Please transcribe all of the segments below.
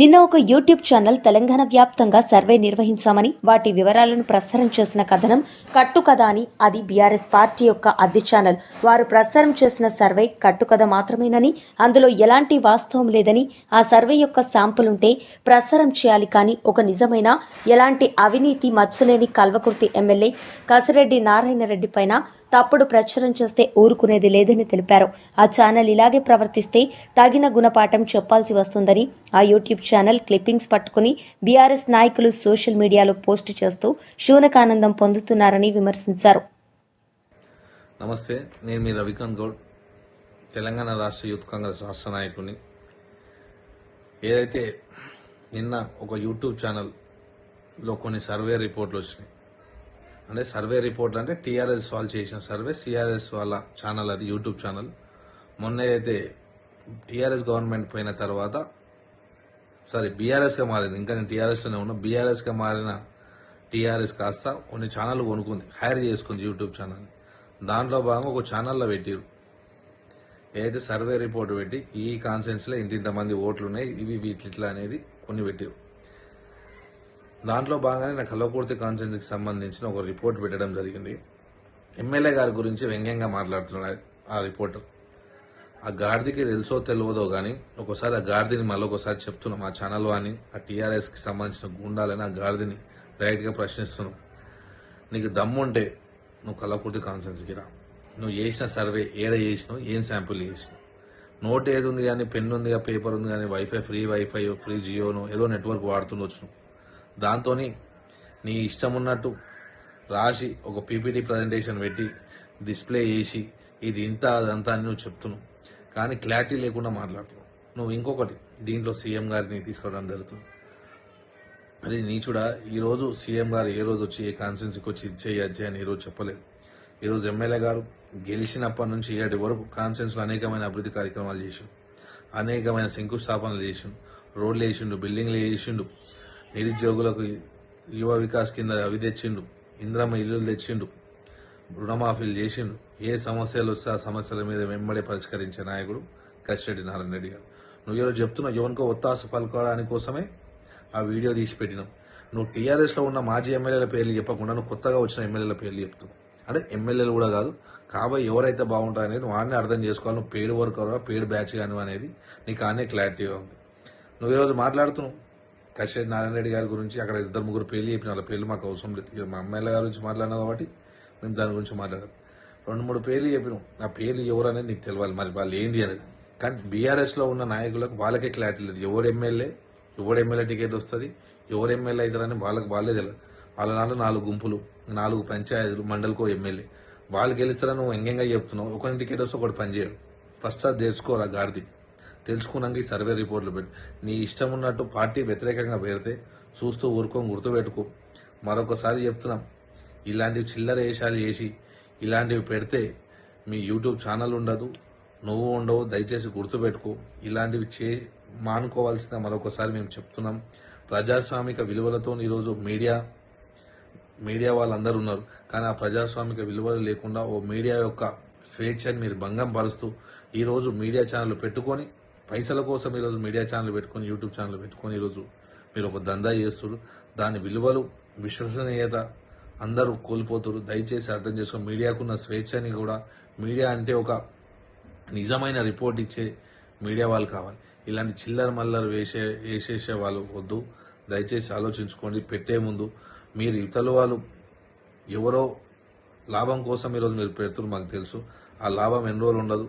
నిన్న ఒక YouTube channel Telangana వ్యాప్తంగా సర్వే నిర్వహించామని వాటి వివరాలను ప్రసారం చేసిన కథనం కట్టుకథ అని అది బీఆర్ఎస్ పార్టీ యొక్క అద్దె ఛానల్. వారు ప్రసారం చేసిన సర్వే కట్టుకథ మాత్రమేనని అందులో ఎలాంటి వాస్తవం లేదని ఆ సర్వే యొక్క శాంపుల్ ఉంటే ప్రసారం చేయాలి కానీ ఒక నిజమైన ఎలాంటి అవినీతి మచ్చలేని కల్వకుర్తి ఎమ్మెల్యే కసిరెడ్డి నారాయణ రెడ్డి పైన తప్పుడు ప్రచారం చేస్తే ఊరుకునేది లేదని తెలిపారు. ఆ ఛానల్ ఇలాగే ప్రవర్తిస్తే తగిన గుణపాఠం చెప్పాల్సి వస్తుందని ఆ యూట్యూబ్ ఛానల్ క్లిప్పింగ్స్ పట్టుకుని బీఆర్ఎస్ నాయకులు సోషల్ మీడియాలో పోస్ట్ చేస్తూ శూనకానందం పొందుతున్నారని విమర్శించారు. నమస్తే నేను మీ రవికాంత్ గౌడ్ తెలంగాణ రాష్ట్ర యూత్ కాంగ్రెస్ రాష్ట్ర నాయకుడిని. ఏదైతే నిన్న ఒక యూట్యూబ్ ఛానల్లో కొన్ని సర్వే రిపోర్ట్లు వచ్చినాయి అంటే సర్వే రిపోర్ట్ అంటే టీఆర్ఎస్ వాళ్ళు చేసిన సర్వే సిఆర్ఎస్ వాళ్ళ ఛానల్ అది యూట్యూబ్ ఛానల్. మొన్న అయితే టీఆర్ఎస్ గవర్నమెంట్ పోయిన తర్వాత సారీ బీఆర్ఎస్గా మారింది. ఇంకా నేను టీఆర్ఎస్లోనే ఉన్నా. బీఆర్ఎస్గా మారిన టీఆర్ఎస్ కాస్త కొన్ని ఛానల్ కొనుక్కుంది. హైర్ చేసుకుంది యూట్యూబ్ ఛానల్. దాంట్లో భాగంగా ఒక ఛానల్లో పెట్టారు. ఏదైతే సర్వే రిపోర్ట్ పెట్టి ఈ కాన్సెన్స్లో ఇంత ఇంతమంది ఓట్లు ఉన్నాయి ఇవి వీటిట్లా అనేది కొన్ని పెట్టారు. దాంట్లో భాగంగానే నా కల్లకుర్తి కాన్సెన్స్కి సంబంధించిన ఒక రిపోర్ట్ పెట్టడం జరిగింది. ఎమ్మెల్యే గారి గురించి వ్యంగ్యంగా మాట్లాడుతున్నాడు ఆ రిపోర్టర్. ఆ గాడిదికి తెలుసో తెలియదో కానీ ఒకసారి ఆ గాడిదని మళ్ళీ ఒకసారి చెప్తున్నాం ఆ ఛానల్ అని ఆ టీఆర్ఎస్కి సంబంధించిన గుండాలని ఆ గాడిదని డైరెక్ట్గా ప్రశ్నిస్తున్నాం. నీకు దమ్ముంటే నువ్వు కల్లకుర్తి కాన్సెన్స్కి రా. నువ్వు చేసిన సర్వే ఏడ చేసినావు ఏం శాంపుల్ చేసినావు? నోట్ ఏది ఉంది కానీ పెన్ ఉంది పేపర్ ఉంది కానీ వైఫై ఫ్రీ వైఫై ఫ్రీ జియోను ఏదో నెట్వర్క్ వాడుతుండొచ్చు నువ్వు దాంతో నీ ఇష్టం ఉన్నట్టు రాసి ఒక పీపీటీ ప్రజెంటేషన్ పెట్టి డిస్ప్లే చేసి ఇది ఇంత అదంతా అని నువ్వు చెప్తున్నావు కానీ క్లారిటీ లేకుండా మాట్లాడుతున్నావు. నువ్వు ఇంకొకటి దీంట్లో సీఎం గారిని తీసుకోవడం జరుగుతుంది. అది నీచుడా ఈరోజు సీఎం గారు ఏ రోజు వచ్చి ఏ కాన్స్టిట్యున్సీకి వచ్చి ఇది చేయొచ్చే అని ఈరోజు చెప్పలేదు. ఈరోజు ఎమ్మెల్యే గారు గెలిచినప్పటి నుంచి ఏడు వరకు కాన్స్టిట్యున్సీలో అనేకమైన అభివృద్ధి కార్యక్రమాలు చేసిండు. అనేకమైన శంకుస్థాపనలు చేసిండు. రోడ్లు వేసిండు బిల్డింగ్లు వేసిండు. నిరుద్యోగులకు యువ వికాస్ కింద అవి తెచ్చిండు ఇంద్రమ్మ ఇల్లులు తెచ్చిండు రుణమాఫీలు చేసిండు. ఏ సమస్యలు వస్తే ఆ సమస్యల మీద వెంబడే పరిష్కరించే నాయకుడు కసిరెడ్డి నారాయణ రెడ్డి గారు. నువ్వు ఈరోజు చెప్తున్నావు ఎవరికో ఒత్తాసు పలుకోవడానికి కోసమే ఆ వీడియో తీసి పెట్టినాం. నువ్వు టీఆర్ఎస్లో ఉన్న మాజీ ఎమ్మెల్యేల పేర్లు చెప్పకుండా నువ్వు కొత్తగా వచ్చిన ఎమ్మెల్యేల పేర్లు చెప్తావు అంటే ఎమ్మెల్యేలు కూడా కాదు కాబోయే ఎవరైతే బాగుంటారనేది వాడిని అర్థం చేసుకోవాలి. నువ్వు పేడ్ వర్కర్ పేడ్ బ్యాచ్ కానీ అనేది నీకు ఆనే క్లారిటీగా ఉంది. నువ్వు ఈరోజు మాట్లాడుతున్నావు. కశ్యప్ నారాయణ రెడ్డి గారి గురించి అక్కడ ఇద్దరు ముగ్గురు పేర్లు చెప్పిన వాళ్ళ పేర్లు మాకు అవసరం లేదు. మా అమ్మాయిల గారి గురించి మాట్లాడినా కాబట్టి మేము దాని గురించి మాట్లాడాం రెండు మూడు పేర్లు చెప్పినాం ఆ పేర్లు ఎవరనేది నీకు తెలియాలి మరి వాళ్ళు ఏంది అనేది. కానీ బీఆర్ఎస్లో ఉన్న నాయకులకు వాళ్ళకే క్లారిటీ లేదు. ఎవరు ఎమ్మెల్యే ఎవరు ఎమ్మెల్యే టికెట్ వస్తుంది ఎవరు ఎమ్మెల్యే అవుతారని వాళ్ళకి వాళ్ళే తెలియదు వాళ్ళ నాలుగు నాలుగు గుంపులు నాలుగు పంచాయతీలు మండలికో ఎమ్మెల్యే. వాళ్ళు గెలుస్తారని నువ్వు ఎంగంగా చెప్తున్నావు. ఒకరి టికెట్ వస్తే ఒకటి పనిచేయడు ఫస్ట్ అది తెలుసుకోరా గాడిది. తెలుసుకున్నాక ఈ సర్వే రిపోర్ట్లు పెట్టి నీ ఇష్టం ఉన్నట్టు పార్టీ వ్యతిరేకంగా పెడితే చూస్తూ ఊరుకొని గుర్తుపెట్టుకో. మరొకసారి చెప్తున్నాం ఇలాంటివి చిల్లర వేషాలు చేసి ఇలాంటివి పెడితే మీ యూట్యూబ్ ఛానల్ ఉండదు నువ్వు ఉండవు దయచేసి గుర్తుపెట్టుకో. ఇలాంటివి చే మానుకోవాల్సిన మరొకసారి మేము చెప్తున్నాం. ప్రజాస్వామిక విలువలతో ఈరోజు మీడియా మీడియా వాళ్ళందరూ ఉన్నారు. కానీ ఆ ప్రజాస్వామిక విలువలు లేకుండా ఓ మీడియా యొక్క స్వేచ్ఛని మీరు భంగం పరుస్తూ ఈరోజు మీడియా ఛానల్ పెట్టుకొని పైసల కోసం ఈరోజు మీడియా ఛానల్ పెట్టుకొని యూట్యూబ్ ఛానల్ పెట్టుకొని ఈరోజు మీరు ఒక దందా చేస్తున్నారు దాని విలువలు విశ్వసనీయత అందరూ కోల్పోతున్నారు దయచేసి అర్థం చేసుకొని మీడియాకున్న స్వేచ్ఛని కూడా మీడియా అంటే ఒక నిజమైన రిపోర్ట్ ఇచ్చే మీడియా వాళ్ళు కావాలి. ఇలాంటి చిల్లర మల్లర వేసే వేసేసే వాళ్ళు వద్దు. దయచేసి ఆలోచించుకోండి. పెట్టే ముందు మీరు ఇతల వాళ్ళు ఎవరో లాభం కోసం ఈరోజు మీరు పెడుతున్నారు మాకు తెలుసు. ఆ లాభం ఎన్ని రోజులు ఉండదు.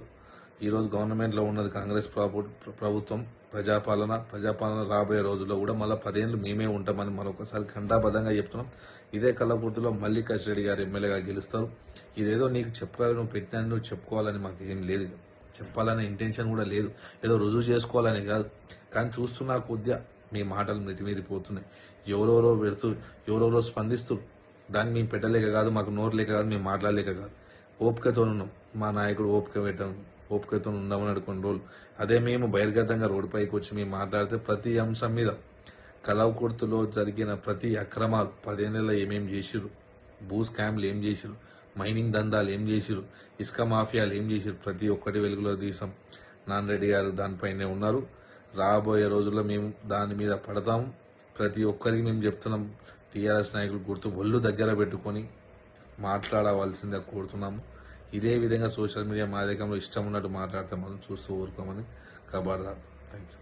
ఈరోజు గవర్నమెంట్లో ఉన్నది కాంగ్రెస్ ప్రభుత్వం ప్రజాపాలన ప్రజాపాలన రాబోయే రోజుల్లో కూడా మళ్ళీ పదేళ్ళు మేమే ఉంటామని మరొకసారి ఖండాబద్ధంగా చెప్తున్నాం. ఇదే కళ్ళకుర్తిలో మళ్ళీ రెడ్డి గారు ఎమ్మెల్యేగా గెలుస్తారు. ఇదేదో నీకు చెప్పుకోవాలి నువ్వు పెట్టినా నువ్వు చెప్పుకోవాలని మాకు ఏం లేదు. చెప్పాలనే ఇంటెన్షన్ కూడా లేదు. ఏదో రుజువు చేసుకోవాలని కాదు. కానీ చూస్తున్నా కొద్దిగా మీ మాటలు మితిమీరిపోతున్నాయి. ఎవరెవరో పెడుతూ ఎవరెవరో స్పందిస్తూ దాన్ని మేము పెట్టలేక కాదు మాకు నోరు లేక కాదు మేము మాట్లాడలేక కాదు. ఓపికతో ఉన్నాం మా నాయకుడు ఓపిక పెట్టను ఓపికతో ఉండమని అనుకున్న రోజులు. అదే మేము బహిర్గతంగా రోడ్డుపైకి వచ్చి మేము మాట్లాడితే ప్రతి అంశం మీద కలవకుర్తిలో జరిగిన ప్రతి అక్రమాలు పదేళ్ళలో ఏమేం చేసిరు భూ స్కామ్లు ఏం చేసిరు మైనింగ్ దందాలు ఏం చేసిరు ఇసుక మాఫియాలు ఏం చేసిరు ప్రతి ఒక్కటి వెలుగులో తీసాం. నాన్ రెడ్డి గారు దానిపైనే ఉన్నారు. రాబోయే రోజుల్లో మేము దాని మీద పడతాం. ప్రతి ఒక్కరికి మేము చెప్తున్నాం. టీఆర్ఎస్ నాయకులు గుర్తు ఒళ్ళు దగ్గర పెట్టుకొని మాట్లాడవలసిందిగా కోరుతున్నాము. ఇదే విధంగా సోషల్ మీడియా మాధ్యమంలో ఇష్టం ఉన్నట్టు మాట్లాడతాం మనం చూస్తూ ఊరుకోమని. కబార్దార్. Thank you